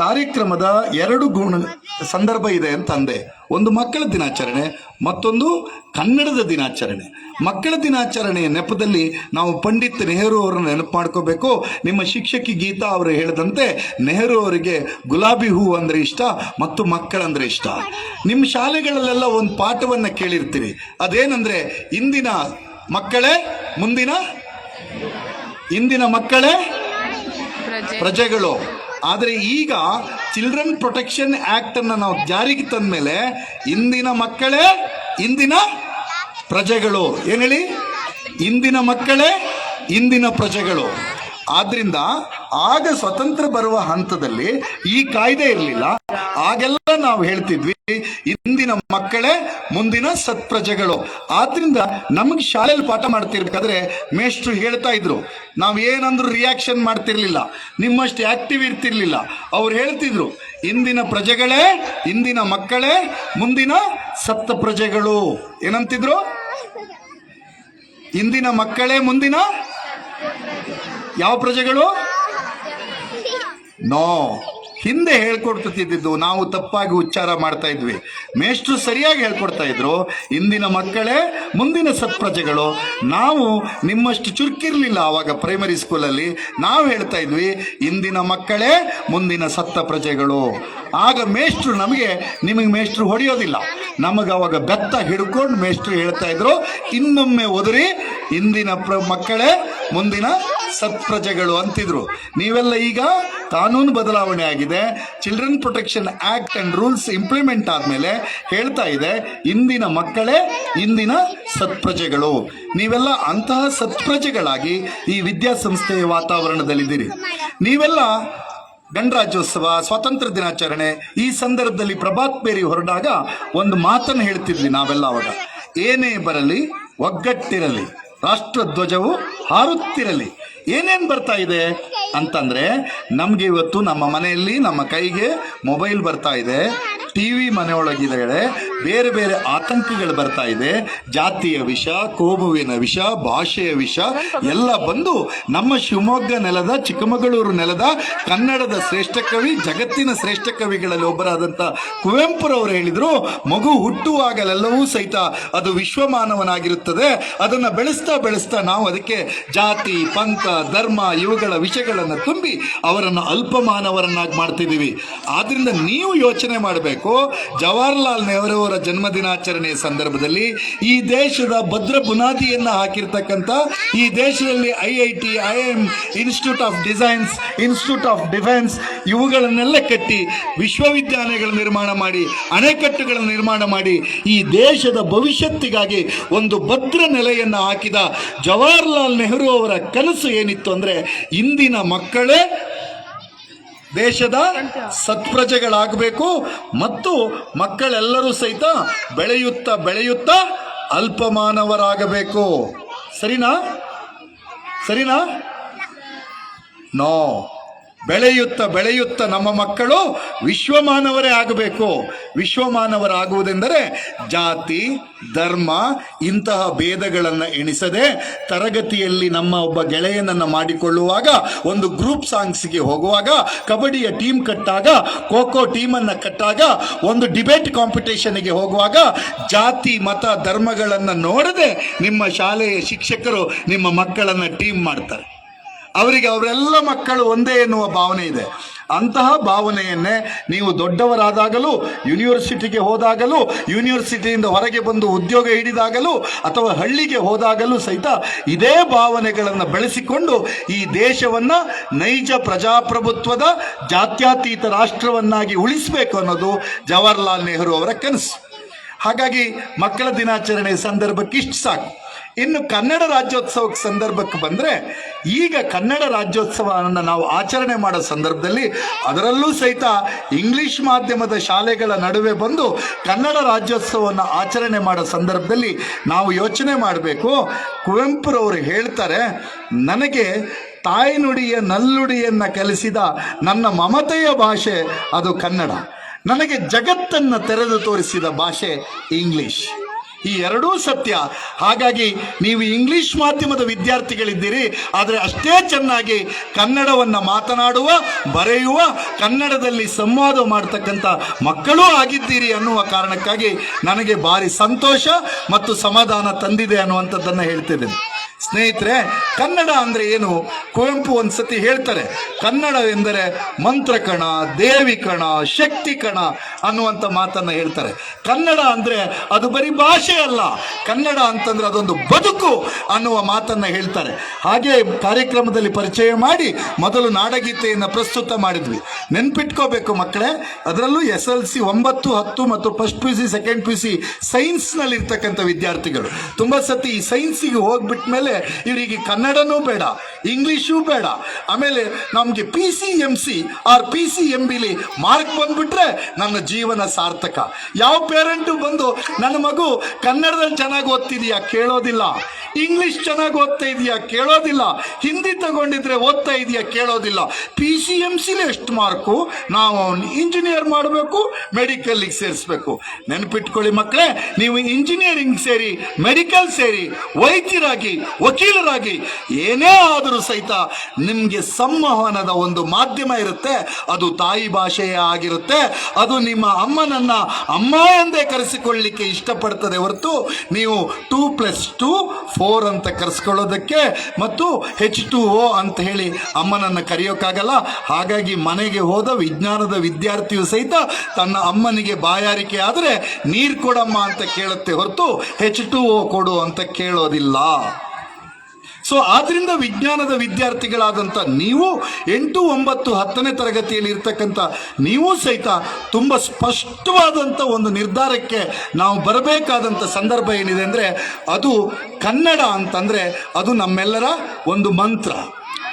ಕಾರ್ಯಕ್ರಮದ ಎರಡು ಗುಣ ಸಂದರ್ಭ ಇದೆ ಅಂತಂದೆ. ಒಂದು ಮಕ್ಕಳ ದಿನಾಚರಣೆ, ಮತ್ತೊಂದು ಕನ್ನಡದ ದಿನಾಚರಣೆ. ಮಕ್ಕಳ ದಿನಾಚರಣೆಯ ನೆಪದಲ್ಲಿ ನಾವು ಪಂಡಿತ್ ನೆಹರು ಅವರನ್ನು ನೆನಪು ಮಾಡ್ಕೋಬೇಕು ನಿಮ್ಮ ಶಿಕ್ಷಕಿ ಗೀತಾ ಅವರು ಹೇಳಿದಂತೆ, ನೆಹರು ಅವರಿಗೆ ಗುಲಾಬಿ ಹೂ ಅಂದರೆ ಇಷ್ಟ, ಮತ್ತು ಮಕ್ಕಳಂದ್ರೆ ಇಷ್ಟ. ನಿಮ್ಮ ಶಾಲೆಗಳಲ್ಲೆಲ್ಲ ಒಂದು ಪಾಠವನ್ನು ಕೇಳಿರ್ತೀರಿ. ಅದೇನಂದ್ರೆ, ಇಂದಿನ ಮಕ್ಕಳೇ, ಮುಂದಿನ? ಇಂದಿನ ಮಕ್ಕಳೇ? ಪ್ರಜೆಗಳು. ಆದರೆ ಈಗ ಚಿಲ್ಡ್ರನ್ ಪ್ರೊಟೆಕ್ಷನ್ ಆಕ್ಟ್ ಅನ್ನು ನಾವು ಜಾರಿಗೆ ತಂದ ಮೇಲೆ ಇಂದಿನ ಮಕ್ಕಳೇ, ಇಂದಿನ ಪ್ರಜೆಗಳು. ಏನು ಹೇಳಿ? ಇಂದಿನ ಮಕ್ಕಳೇ, ಇಂದಿನ ಪ್ರಜೆಗಳು. ಆದ್ರಿಂದ ಆಗ ಸ್ವತಂತ್ರ ಬರುವ ಹಂತದಲ್ಲಿ ಈ ಕಾಯ್ದೆ ಇರಲಿಲ್ಲ. ಆಗೆಲ್ಲ ನಾವು ಹೇಳ್ತಿದ್ವಿ, ಇಂದಿನ ಮಕ್ಕಳೇ ಮುಂದಿನ ಸತ್ಪ್ರಜೆಗಳು. ಆದ್ರಿಂದ ನಮಗೆ ಶಾಲೆಯಲ್ಲಿ ಪಾಠ ಮಾಡ್ತಿರ್ಬೇಕಾದ್ರೆ ಮೇಷ್ಟ್ರು ಹೇಳ್ತಾ ಇದ್ರು, ನಾವು ಏನಂದ್ರು ರಿಯಾಕ್ಷನ್ ಮಾಡ್ತಿರ್ಲಿಲ್ಲ, ನಿಮ್ಮಷ್ಟು ಆಕ್ಟಿವ್ ಇರ್ತಿರ್ಲಿಲ್ಲ. ಅವ್ರು ಹೇಳ್ತಿದ್ರು, ಇಂದಿನ ಪ್ರಜೆಗಳೇ, ಇಂದಿನ ಮಕ್ಕಳೇ ಮುಂದಿನ ಸತ್ತ ಪ್ರಜೆಗಳು ಏನಂತಿದ್ರು? ಇಂದಿನ ಮಕ್ಕಳೇ ಮುಂದಿನ ಯಾವ ಪ್ರಜೆಗಳು? ನೋ. ಹಿಂದೆ ಹೇಳ್ಕೊಡ್ತಿದ್ದು ನಾವು ತಪ್ಪಾಗಿ ಉಚ್ಚಾರ ಮಾಡ್ತಾ ಇದ್ವಿ. ಮೇಷ್ಟ್ರು ಸರಿಯಾಗಿ ಹೇಳ್ಕೊಡ್ತಾ ಇದ್ರು. ಇಂದಿನ ಮಕ್ಕಳೇ, ಮುಂದಿನ ಸತ್ಪ್ರಜೆಗಳು, ನಾವು ನಿಮ್ಮಷ್ಟು ಚುರುಕಿರ್ಲಿಲ್ಲ ಆವಾಗ ಪ್ರೈಮರಿ ಸ್ಕೂಲಲ್ಲಿ ನಾವು ಹೇಳ್ತಾ ಇದ್ವಿ, ಇಂದಿನ ಮಕ್ಕಳೇ, ಮುಂದಿನ ಸತ್ತ ಪ್ರಜೆಗಳು ಆಗ ಮೇಷ್ಟ್ರು ನಮಗೆ, ನಿಮಗೆ ಮೇಷ್ಟ್ರು ಹೊಡೆಯೋದಿಲ್ಲ. ನಮಗೆ ಅವಾಗ ಬೆತ್ತ ಹಿಡ್ಕೊಂಡು ಮೇಷ್ಟ್ರು ಹೇಳ್ತಾ ಇದ್ರು. ಇನ್ನೊಮ್ಮೆ ಒದರಿ, ಇಂದಿನ ಪ್ರ ಮಕ್ಕಳೇ, ಮುಂದಿನ ಸತ್ಪ್ರಜೆಗಳು ಅಂತಿದ್ರು. ನೀವೆಲ್ಲ ಈಗ ಕಾನೂನು ಬದಲಾವಣೆ ಆಗಿದೆ. Children protection act and rules implement ಆದ್ಮೇಲೆ ಹೇಳ್ತಾ ಇದೆ, ಇಂದಿನ ಮಕ್ಕಳೇ ಇಂದಿನ ಸತ್ಪ್ರಜೆಗಳು. ನೀವೆಲ್ಲ ಅಂತಹ ಸತ್ಪ್ರಜೆಗಳಾಗಿ ಈ ವಿದ್ಯಾಸಂಸ್ಥೆಯ ವಾತಾವರಣದಲ್ಲಿದ್ದೀರಿ. ನೀವೆಲ್ಲ ಗಣರಾಜ್ಯೋತ್ಸವ, ಸ್ವಾತಂತ್ರ್ಯ ದಿನಾಚರಣೆ, ಈ ಸಂದರ್ಭದಲ್ಲಿ ಪ್ರಭಾತ್ ಬೇರಿ ಹೊರಡಾಗ ಒಂದು ಮಾತನ್ನು ಹೇಳ್ತಿದ್ವಿ ನಾವೆಲ್ಲ ಅವಾಗ. ಏನೇ ಬರಲಿ, ಒಗ್ಗಟ್ಟಿರಲಿ. ರಾಷ್ಟ್ರ ಧ್ವಜವು ಹಾರುತ್ತಿರಲಿ. ಏನೇನು ಬರ್ತಾ ಇದೆ ಅಂತಂದರೆ, ನಮಗೆ ಇವತ್ತು ನಮ್ಮ ಮನೆಯಲ್ಲಿ, ನಮ್ಮ ಕೈಗೆ ಮೊಬೈಲ್ ಬರ್ತಾ ಇದೆ. ಟಿ ವಿ ಮನೆಯೊಳಗಿದೆ ಬೇರೆ ಬೇರೆ ಆತಂಕಗಳು ಬರ್ತಾ ಇದೆ. ಜಾತಿಯ ವಿಷ ಕೋಮುವಿನ ವಿಷ, ಭಾಷೆಯ ವಿಷ ಎಲ್ಲ ಬಂದು ನಮ್ಮ ಶಿವಮೊಗ್ಗ ನೆಲದ, ಚಿಕ್ಕಮಗಳೂರು ನೆಲದ, ಕನ್ನಡದ ಶ್ರೇಷ್ಠ ಕವಿ, ಜಗತ್ತಿನ ಶ್ರೇಷ್ಠ ಕವಿಗಳಲ್ಲಿ ಒಬ್ಬರಾದಂಥ ಕುವೆಂಪುರವರು ಹೇಳಿದರು, ಮಗು ಹುಟ್ಟುವಾಗಲೆಲ್ಲವೂ ಸಹಿತ ಅದು ವಿಶ್ವಮಾನವನಾಗಿರುತ್ತದೆ. ಅದನ್ನು ಬೆಳೆಸ್ತಾ ಬೆಳೆಸ್ತಾ ನಾವು ಅದಕ್ಕೆ ಜಾತಿ, ಪಂಥ, ಧರ್ಮ ಇವುಗಳ ವಿಷಯಗಳನ್ನು ತುಂಬಿ ಅವರನ್ನು ಅಲ್ಪಮಾನವರನ್ನಾಗಿ ಮಾಡ್ತಿದ್ದೀವಿ. ಆದ್ದರಿಂದ ನೀವು ಯೋಚನೆ ಮಾಡಬೇಕು, ಜವಾಹರ್ಲಾಲ್ ನೆಹರು ಅವರ ಜನ್ಮದಿನಾಚರಣೆಯ ಸಂದರ್ಭದಲ್ಲಿ ಈ ದೇಶದ ಭದ್ರ ಬುನಾದಿಯನ್ನ ಹಾಕಿರ್ತಕ್ಕಂಥ ಈ ದೇಶದಲ್ಲಿ I I T I M institute of designs institute of defence ಇವುಗಳನ್ನೆಲ್ಲ ಕಟ್ಟಿ ವಿಶ್ವವಿದ್ಯಾಲಯಗಳ ನಿರ್ಮಾಣ ಮಾಡಿ, ಅಣೆಕಟ್ಟುಗಳ ನಿರ್ಮಾಣ ಮಾಡಿ ಈ ದೇಶದ ಭವಿಷ್ಯತ್ತಿಗಾಗಿ ಒಂದು ಭದ್ರ ನೆಲೆಯನ್ನು ಹಾಕಿದ ಜವಾಹರ್ಲಾಲ್ ನೆಹರು ಅವರ ಕನಸು ಏನಿತ್ತು ಅಂದರೆ ಇಂದಿನ ಮಕ್ಕಳೇ ದೇಶದ ಸತ್ಪ್ರಜೆಗಳಾಗಬೇಕು ಮತ್ತು ಮಕ್ಕಳೆಲ್ಲರೂ ಸಹಿತ ಬೆಳೆಯುತ್ತಾ ಬೆಳೆಯುತ್ತಾ ಅಲ್ಪಮಾನವರಾಗಬೇಕು. ಸರಿನಾ? ಸರಿನಾ? ನೋ. ಬೆಳೆಯುತ್ತ ಬೆಳೆಯುತ್ತ ನಮ್ಮ ಮಕ್ಕಳು ವಿಶ್ವಮಾನವರೇ ಆಗಬೇಕು. ವಿಶ್ವಮಾನವರಾಗುವುದೆಂದರೆ ಜಾತಿ, ಧರ್ಮ, ಇಂತಹ ಭೇದಗಳನ್ನು ಎಣಿಸದೆ ತರಗತಿಯಲ್ಲಿ ನಮ್ಮ ಒಬ್ಬ ಗೆಳೆಯನನ್ನು ಮಾಡಿಕೊಳ್ಳುವಾಗ, ಒಂದು ಗ್ರೂಪ್ ಸಾಂಗ್ಸ್ಗೆ ಹೋಗುವಾಗ, ಕಬಡ್ಡಿಯ ಟೀಮ್ ಕಟ್ಟಾಗ ಖೋ ಖೋ ಟೀಮನ್ನು ಕಟ್ಟಾಗ, ಒಂದು ಡಿಬೇಟ್ ಕಾಂಪಿಟೇಷನ್ಗೆ ಹೋಗುವಾಗ ಜಾತಿ, ಮತ, ಧರ್ಮಗಳನ್ನು ನೋಡದೆ ನಿಮ್ಮ ಶಾಲೆಯ ಶಿಕ್ಷಕರು ನಿಮ್ಮ ಮಕ್ಕಳನ್ನು ಟೀಮ್ ಮಾಡ್ತಾರೆ. ಅವರಿಗೆ ಅವರೆಲ್ಲ ಮಕ್ಕಳು ಒಂದೇ ಎನ್ನುವ ಭಾವನೆ ಇದೆ. ಅಂತಹ ಭಾವನೆಯನ್ನೇ ನೀವು ದೊಡ್ಡವರಾದಾಗಲೂ ಯೂನಿವರ್ಸಿಟಿಗೆ ಹೋದಾಗಲೂ ಯೂನಿವರ್ಸಿಟಿಯಿಂದ ಹೊರಗೆ ಬಂದು ಉದ್ಯೋಗ ಹಿಡಿದಾಗಲೂ, ಅಥವಾ ಹಳ್ಳಿಗೆ ಹೋದಾಗಲೂ ಸಹಿತ ಇದೇ ಭಾವನೆಗಳನ್ನು ಬೆಳೆಸಿಕೊಂಡು ಈ ದೇಶವನ್ನು ನೈಜ ಪ್ರಜಾಪ್ರಭುತ್ವದ ಜಾತ್ಯತೀತ ರಾಷ್ಟ್ರವನ್ನಾಗಿ ಉಳಿಸಬೇಕು ಅನ್ನೋದು ಜವಾಹರ್ಲಾಲ್ ನೆಹರು ಅವರ ಕನಸು. ಹಾಗಾಗಿ ಮಕ್ಕಳ ದಿನಾಚರಣೆ ಸಂದರ್ಭಕ್ಕೆ ಇಷ್ಟು ಸಾಕು. ಇನ್ನು ಕನ್ನಡ ರಾಜ್ಯೋತ್ಸವಕ್ಕೆ ಸಂದರ್ಭಕ್ಕೆ ಬಂದರೆ ಈಗ ಕನ್ನಡ ರಾಜ್ಯೋತ್ಸವವನ್ನು ನಾವು ಆಚರಣೆ ಮಾಡೋ ಸಂದರ್ಭದಲ್ಲಿ ಅದರಲ್ಲೂ ಸಹಿತ ಇಂಗ್ಲಿಷ್ ಮಾಧ್ಯಮದ ಶಾಲೆಗಳ ನಡುವೆ ಬಂದು ಕನ್ನಡ ರಾಜ್ಯೋತ್ಸವವನ್ನು ಆಚರಣೆ ಮಾಡೋ ಸಂದರ್ಭದಲ್ಲಿ ನಾವು ಯೋಚನೆ ಮಾಡಬೇಕು. ಕುವೆಂಪುರವರು ಹೇಳ್ತಾರೆ, ನನಗೆ ತಾಯ್ನುಡಿಯ ನಲ್ಲುಡಿಯನ್ನು ಕಲಿಸಿದ ನನ್ನ ಮಮತೆಯ ಭಾಷೆ ಅದು ಕನ್ನಡ. ನನಗೆ ಜಗತ್ತನ್ನು ತೆರೆದು ತೋರಿಸಿದ ಭಾಷೆ ಇಂಗ್ಲಿಷ್. ಈ ಎರಡೂ ಸತ್ಯ. ಹಾಗಾಗಿ ನೀವು ಇಂಗ್ಲಿಷ್ ಮಾಧ್ಯಮದ ವಿದ್ಯಾರ್ಥಿಗಳಿದ್ದೀರಿ, ಆದರೆ ಅಷ್ಟೇ ಚೆನ್ನಾಗಿ ಕನ್ನಡವನ್ನು ಮಾತನಾಡುವ, ಬರೆಯುವ, ಕನ್ನಡದಲ್ಲಿ ಸಂವಾದ ಮಾಡ್ತಕ್ಕಂಥ ಮಕ್ಕಳೂ ಆಗಿದ್ದೀರಿ ಅನ್ನುವ ಕಾರಣಕ್ಕಾಗಿ ನನಗೆ ಭಾರಿ ಸಂತೋಷ ಮತ್ತು ಸಮಾಧಾನ ತಂದಿದೆ ಅನ್ನುವಂಥದ್ದನ್ನು ಹೇಳ್ತಿದ್ದೇನೆ. ಸ್ನೇಹಿತರೆ, ಕನ್ನಡ ಅಂದ್ರೆ ಏನು? ಕುವೆಂಪು ಒಂದ್ಸತಿ ಹೇಳ್ತಾರೆ, ಕನ್ನಡ ಎಂದರೆ ಮಂತ್ರಕಣ ದೇವಿ ಕಣ, ಶಕ್ತಿ ಕಣ ಅನ್ನುವಂಥ ಮಾತನ್ನ ಹೇಳ್ತಾರೆ. ಕನ್ನಡ ಅಂದ್ರೆ ಅದು ಬರೀ ಭಾಷೆ ಅಲ್ಲ, ಕನ್ನಡ ಅಂತಂದ್ರೆ ಅದೊಂದು ಬದುಕು ಅನ್ನುವ ಮಾತನ್ನ ಹೇಳ್ತಾರೆ. ಹಾಗೆ ಕಾರ್ಯಕ್ರಮದಲ್ಲಿ ಪರಿಚಯ ಮಾಡಿ ಮೊದಲು ನಾಡಗೀತೆಯನ್ನು ಪ್ರಸ್ತುತ ಮಾಡಿದ್ವಿ. ನೆನ್ಪಿಟ್ಕೋಬೇಕು ಮಕ್ಕಳೇ, ಅದರಲ್ಲೂ ಎಸ್ ಎಲ್ ಸಿ ಒಂಬತ್ತು, ಹತ್ತು ಮತ್ತು first P C second P C ಸೈನ್ಸ್ನಲ್ಲಿ ಇರ್ತಕ್ಕಂಥ ವಿದ್ಯಾರ್ಥಿಗಳು. ತುಂಬ ಸತಿ ಈ ಸೈನ್ಸಿಗೆ ಹೋಗ್ಬಿಟ್ಟ ಮೇಲೆ ಇವರಿಗೆ ಕನ್ನಡನೂ ಬೇಡ, ಇಂಗ್ಲೀಷು ಬೇಡ. ಆಮೇಲೆ ನಮಗೆ P C M C R P C M ಬಿಲಿ mark ಬಂದ್ಬಿಟ್ರೆ ನನ್ನ ಜೀವನ ಸಾರ್ಥಕ. ಯಾವ ಪೇರೆಂಟು ಬಂದು, ನನ್ನ ಮಗು ಕನ್ನಡದಲ್ಲಿ ಚೆನ್ನಾಗಿ ಓದ್ತಿದೆಯಾ? ಕೇಳೋದಿಲ್ಲ. ಇಂಗ್ಲಿಷ್ ಚೆನ್ನಾಗಿ ಓದ್ತಾ ಇದೆಯಾ? ಕೇಳೋದಿಲ್ಲ. ಹಿಂದಿ ತಗೊಂಡಿದ್ರೆ ಓದ್ತಾ ಇದೆಯಾ? ಕೇಳೋದಿಲ್ಲ. ಪಿ ಸಿ ಎಂ ಸಿಲಿ ಎಷ್ಟು ಮಾರ್ಕು ನಾವು ಇಂಜಿನಿಯರ್ ಮಾಡಬೇಕು ಮೆಡಿಕಲ್ಲಿಗೆ ಸೇರಿಸ್ಬೇಕು. ನೆನಪಿಟ್ಕೊಳ್ಳಿ ಮಕ್ಕಳೇ ನೀವು ಇಂಜಿನಿಯರಿಂಗ್ ಸೇರಿ ಮೆಡಿಕಲ್ ಸೇರಿ, ವೈದ್ಯರಾಗಿ, ವಕೀಲರಾಗಿ, ಏನೇ ಆದರೂ ಸಹಿತ ನಿಮಗೆ ಸಂವಹನದ ಒಂದು ಮಾಧ್ಯಮ ಇರುತ್ತೆ. ಅದು ತಾಯಿ ಭಾಷೆಯೇ ಆಗಿರುತ್ತೆ. ಅದು ನಿಮ್ಮ ಅಮ್ಮನನ್ನ ಅಮ್ಮ ಎಂದೇ ಕರೆಸಿಕೊಳ್ಳಲಿಕ್ಕೆ ಇಷ್ಟಪಡ್ತದೆ ಹೊರತು ನೀವು ಟೂ ಪ್ಲಸ್ ಟೂ ಫೋರ್ ಅಂತ ಕರೆಸ್ಕೊಳ್ಳೋದಕ್ಕೆ ಮತ್ತು ಹೆಚ್ ಟು ಓ ಅಂತ ಹೇಳಿ ಅಮ್ಮನನ್ನು ಕರೆಯೋಕ್ಕಾಗಲ್ಲ. ಹಾಗಾಗಿ ಮನೆಗೆ ಹೋದ ವಿಜ್ಞಾನದ ವಿದ್ಯಾರ್ಥಿಯು ಸಹಿತ ತನ್ನ ಅಮ್ಮನಿಗೆ ಬಾಯಾರಿಕೆ ಆದರೆ ನೀರು ಕೊಡಮ್ಮ ಅಂತ ಕೇಳುತ್ತೆ ಹೊರತು ಹೆಚ್ ಟು ಓ ಕೊಡು ಅಂತ ಕೇಳೋದಿಲ್ಲ. ಸೊ ಆದ್ರಿಂದ ವಿಜ್ಞಾನದ ವಿದ್ಯಾರ್ಥಿಗಳಾದಂಥ ನೀವು ಎಂಟು ಒಂಬತ್ತು ಹತ್ತನೇ ತರಗತಿಯಲ್ಲಿ ಇರ್ತಕ್ಕಂಥ ನೀವು ಸಹಿತ ತುಂಬ ಸ್ಪಷ್ಟವಾದಂಥ ಒಂದು ನಿರ್ಧಾರಕ್ಕೆ ನಾವು ಬರಬೇಕಾದಂಥ ಸಂದರ್ಭ ಏನಿದೆ ಅಂದರೆ, ಅದು ಕನ್ನಡ ಅಂತಂದರೆ ಅದು ನಮ್ಮೆಲ್ಲರ ಒಂದು ಮಂತ್ರ.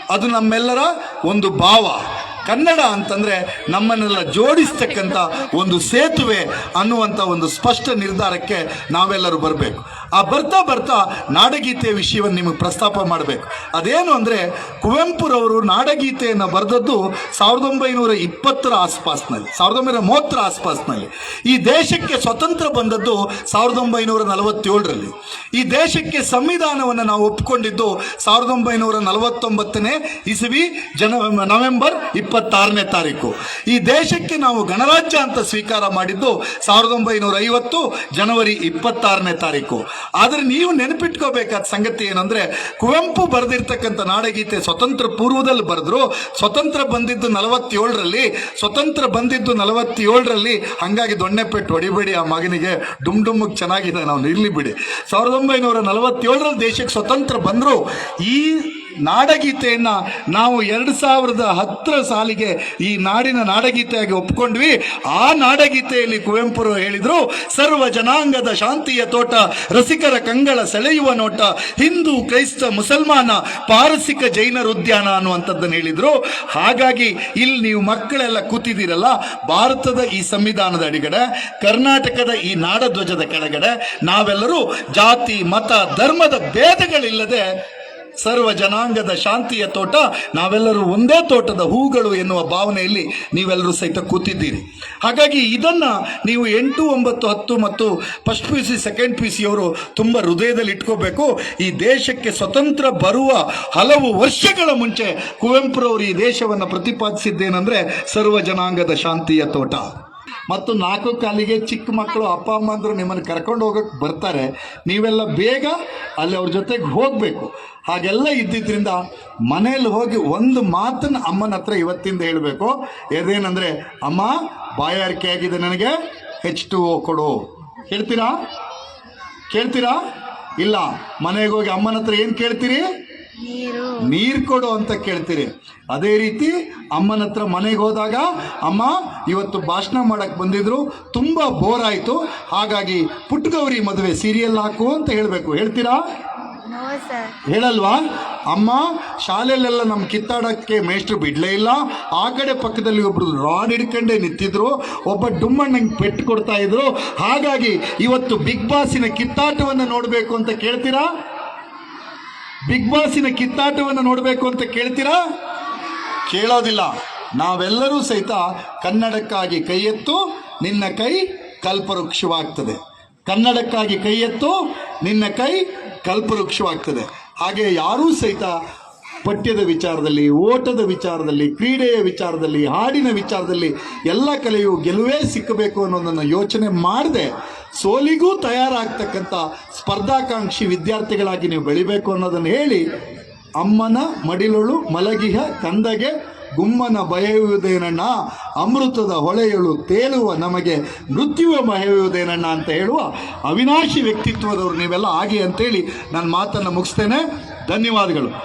ಅದು ನಮ್ಮೆಲ್ಲರ ಒಂದು ಭಾವ. ಕನ್ನಡ ಅಂತಂದರೆ ನಮ್ಮನ್ನೆಲ್ಲ ಜೋಡಿಸ್ತಕ್ಕಂಥ ಒಂದು ಸೇತುವೆ ಅನ್ನುವಂಥ ಒಂದು ಸ್ಪಷ್ಟ ನಿರ್ಧಾರಕ್ಕೆ ನಾವೆಲ್ಲರೂ ಬರಬೇಕು. ಆ ಬರ್ತಾ ಬರ್ತಾ ನಾಡಗೀತೆಯ ವಿಷಯವನ್ನು ನಿಮಗೆ ಪ್ರಸ್ತಾಪ ಮಾಡಬೇಕು. ಅದೇನು ಅಂದರೆ ಕುವೆಂಪುರವರು ನಾಡಗೀತೆಯನ್ನು ಬರೆದದ್ದು ಸಾವಿರದ ಒಂಬೈನೂರ ಇಪ್ಪತ್ತರ ಆಸ್ಪಾಸ್ನಲ್ಲಿ, ಸಾವಿರದ ಒಂಬೈನೂರ ಮೂವತ್ತರ ಆಸ್ಪಾಸ್ನಲ್ಲಿ. ಈ ದೇಶಕ್ಕೆ ಸ್ವತಂತ್ರ ಬಂದದ್ದು ಸಾವಿರದ ಒಂಬೈನೂರ ನಲವತ್ತೇಳರಲ್ಲಿ. ಈ ದೇಶಕ್ಕೆ ಸಂವಿಧಾನವನ್ನು ನಾವು ಒಪ್ಪಿಕೊಂಡಿದ್ದು ಸಾವಿರದ ಒಂಬೈನೂರ ನಲವತ್ತೊಂಬತ್ತನೇ ಇಸವಿ ಜನ, ನವೆಂಬರ್ ಇಪ್ಪತ್ತಾರನೇ ತಾರೀಕು. ಈ ದೇಶಕ್ಕೆ ನಾವು ಗಣರಾಜ್ಯ ಅಂತ ಸ್ವೀಕಾರ ಮಾಡಿದ್ದು ಸಾವಿರದ ಒಂಬೈನೂರ ಐವತ್ತು ಜನವರಿ ಇಪ್ಪತ್ತಾರನೇ ತಾರೀಕು. ಆದರೆ ನೀವು ನೆನಪಿಟ್ಕೋಬೇಕಾದ ಸಂಗತಿ ಏನಂದ್ರೆ, ಕುವೆಂಪು ಬರೆದಿರ್ತಕ್ಕಂಥ ನಾಡಗೀತೆ ಸ್ವತಂತ್ರ ಪೂರ್ವದಲ್ಲಿ ಬರೆದ್ರು, ಸ್ವತಂತ್ರ ಬಂದಿದ್ದು ನಲವತ್ತೇಳರಲ್ಲಿ, ಸ್ವತಂತ್ರ ಬಂದಿದ್ದು ನಲವತ್ತೇಳರಲ್ಲಿ ಹಂಗಾಗಿ ದೊಣ್ಣೆಪೆಟ್ಟು ಹೊಡಿಬೇಡಿ ಆ ಮಗನಿಗೆ, ಡುಮ್ ಡುಮ್ಗೆ ಚೆನ್ನಾಗಿದೆ ನಾವು ಇರಲಿ ಬಿಡಿ. ಸಾವಿರದ ಒಂಬೈನೂರ ನಲವತ್ತೇಳರಲ್ಲಿ ದೇಶಕ್ಕೆ ಸ್ವತಂತ್ರ ಬಂದರು, ಈ ನಾಡಗೀತೆಯನ್ನ ನಾವು ಎರಡು ಸಾವಿರದ ಹತ್ತರ ಸಾಲಿಗೆ ಈ ನಾಡಿನ ನಾಡಗೀತೆಯಾಗಿ ಒಪ್ಕೊಂಡ್ವಿ. ಆ ನಾಡಗೀತೆಯಲ್ಲಿ ಕುವೆಂಪುರು ಹೇಳಿದರು, ಸರ್ವ ಜನಾಂಗದ ಶಾಂತಿಯ ತೋಟ, ರಸಿಕರ ಕಂಗಳ ಸೆಳೆಯುವ ನೋಟ, ಹಿಂದೂ, ಕ್ರೈಸ್ತ, ಮುಸಲ್ಮಾನ, ಪಾರಸಿಕ ಜೈನರ ಉದ್ಯಾನ ಅನ್ನುವಂಥದ್ದನ್ನು ಹೇಳಿದರು. ಹಾಗಾಗಿ ಇಲ್ಲಿ ನೀವು ಮಕ್ಕಳೆಲ್ಲ ಕೂತಿದ್ದೀರಲ್ಲ, ಭಾರತದ ಈ ಸಂವಿಧಾನದ ಅಡಿಗಡೆ, ಕರ್ನಾಟಕದ ಈ ನಾಡಧ್ವಜದ ಕೆಳಗಡೆ, ನಾವೆಲ್ಲರೂ ಜಾತಿ, ಮತ, ಧರ್ಮದ ಭೇದಗಳಿಲ್ಲದೆ ಸರ್ವ ಜನಾಂಗದ ಶಾಂತಿಯ ತೋಟ, ನಾವೆಲ್ಲರೂ ಒಂದೇ ತೋಟದ ಹೂಗಳು ಎನ್ನುವ ಭಾವನೆಯಲ್ಲಿ ನೀವೆಲ್ಲರೂ ಸಹಿತ ಕೂತಿದ್ದೀರಿ. ಹಾಗಾಗಿ ಇದನ್ನ ನೀವು ಎಂಟು, ಒಂಬತ್ತು, ಹತ್ತು ಮತ್ತು first P C second P C ಅವರು ತುಂಬ ಹೃದಯದಲ್ಲಿ ಇಟ್ಕೋಬೇಕು. ಈ ದೇಶಕ್ಕೆ ಸ್ವತಂತ್ರ ಬರುವ ಹಲವು ವರ್ಷಗಳ ಮುಂಚೆ ಕುವೆಂಪುರವರು ಈ ದೇಶವನ್ನು ಪ್ರತಿಪಾದಿಸಿದ್ದೇನೆಂದರೆ ಸರ್ವ ಜನಾಂಗದ ಶಾಂತಿಯ ತೋಟ. ಮತ್ತು ನಾಲ್ಕು ಕಾಲಿಗೆ ಚಿಕ್ಕ ಮಕ್ಕಳು ಅಪ್ಪ, ಅಮ್ಮ ಅಂದರು ನಿಮ್ಮನ್ನು ಕರ್ಕೊಂಡು ಹೋಗಕ್ಕೆ ಬರ್ತಾರೆ. ನೀವೆಲ್ಲ ಬೇಗ ಅಲ್ಲಿ ಅವ್ರ ಜೊತೆಗೆ ಹೋಗಬೇಕು. ಹಾಗೆಲ್ಲ ಇದ್ದಿದ್ದರಿಂದ ಮನೆಯಲ್ಲಿ ಹೋಗಿ ಒಂದು ಮಾತನ್ನು ಅಮ್ಮನ ಹತ್ರ ಇವತ್ತಿಂದ ಹೇಳಬೇಕು. ಅದೇನಂದರೆ ಅಮ್ಮ ಬಾಯಾರಿಕೆ ಆಗಿದೆ ನನಗೆ ಹೆಚ್ ಟು ಓ ಕೊಡು. ಕೇಳ್ತೀರಾ? ಕೇಳ್ತೀರಾ? ಇಲ್ಲ. ಮನೆಗೆ ಹೋಗಿ ಅಮ್ಮನ ಹತ್ರ ಏನು ಕೇಳ್ತೀರಿ? ನೀರು. ಕೊಡು ಅಂತ ಕೇಳ್ತೀರಿ. ಅದೇ ರೀತಿ ಅಮ್ಮನ ಹತ್ರ ಮನೆಗೆ ಹೋದಾಗ ಅಮ್ಮ ಇವತ್ತು ಭಾಷಣ ಮಾಡಕ್ ಬಂದಿದ್ರು ತುಂಬಾ ಬೋರ್ ಆಯ್ತು. ಹಾಗಾಗಿ ಪುಟ್ಟಗೌರಿ ಮದುವೆ ಸೀರಿಯಲ್ ಹಾಕು ಅಂತ ಹೇಳಬೇಕು. ಹೇಳ್ತೀರಾ? ಹೇಳಲ್ವಾ? ಅಮ್ಮ ಶಾಲೆಯಲ್ಲೆಲ್ಲ ನಮ್ಮ ಕಿತ್ತಾಡೋಕ್ಕೆ ಮೇಷ್ಟ್ರು ಬಿಡ್ಲೇ ಇಲ್ಲ. ಆ ಕಡೆ ಪಕ್ಕದಲ್ಲಿ ಒಬ್ರು ರಾಡ್ ಹಿಡ್ಕೊಂಡೇ ನಿಂತಿದ್ರು. ಒಬ್ಬ ಡುಮ್ಮಣ್ಣಂಗೆ ಪೆಟ್ಟು ಕೊಡ್ತಾ ಇದ್ರು. ಹಾಗಾಗಿ ಇವತ್ತು ಬಿಗ್ ಬಾಸಿನ ಕಿತ್ತಾಟವನ್ನು ನೋಡಬೇಕು ಅಂತ ಕೇಳ್ತೀರಾ? ಬಿಗ್ ಬಾಸಿನ ಕಿತ್ತಾಟವನ್ನು ನೋಡಬೇಕು ಅಂತ ಕೇಳ್ತೀರಾ? ಕೇಳೋದಿಲ್ಲ. ನಾವೆಲ್ಲರೂ ಸಹಿತ ಕನ್ನಡಕ್ಕಾಗಿ ಕೈ ಎತ್ತು, ನಿನ್ನ ಕೈ ಕಲ್ಪವೃಕ್ಷವಾಗ್ತದೆ. ಕನ್ನಡಕ್ಕಾಗಿ ಕೈ ಎತ್ತು, ನಿನ್ನ ಕೈ ಕಲ್ಪವೃಕ್ಷವಾಗ್ತದೆ. ಹಾಗೆ ಯಾರೂ ಸಹಿತ ಪಠ್ಯದ ವಿಚಾರದಲ್ಲಿ, ಓಟದ ವಿಚಾರದಲ್ಲಿ, ಕ್ರೀಡೆಯ ವಿಚಾರದಲ್ಲಿ, ಹಾಡಿನ ವಿಚಾರದಲ್ಲಿ ಎಲ್ಲ ಕಲೆಯು ಗೆಲುವೇ ಸಿಕ್ಕಬೇಕು ಅನ್ನೋದನ್ನು ಯೋಚನೆ ಮಾಡದೆ ಸೋಲಿಗೂ ತಯಾರಾಗ್ತಕ್ಕಂಥ ಸ್ಪರ್ಧಾಕಾಂಕ್ಷಿ ವಿದ್ಯಾರ್ಥಿಗಳಾಗಿ ನೀವು ಬೆಳಿಬೇಕು ಅನ್ನೋದನ್ನು ಹೇಳಿ ಅಮ್ಮನ ಮಡಿಲೊಳು ಮಲಗಿಹ ಕಂದಗೆ ಗುಮ್ಮನ ಬಯುವುದೇನಣ್ಣ ಅಮೃತದ ಹೊಳೆಯಳು ತೇಲುವ ನಮಗೆ ಮೃತ್ಯುವ ಬಯುವುದೇನಣ್ಣ ಅಂತ ಹೇಳುವ ಅವಿನಾಶಿ ವ್ಯಕ್ತಿತ್ವದವರು ನೀವೆಲ್ಲ ಆಗಿ ಅಂತೇಳಿ ನನ್ನ ಮಾತನ್ನು ಮುಗಿಸ್ತೇನೆ. ಧನ್ಯವಾದಗಳು.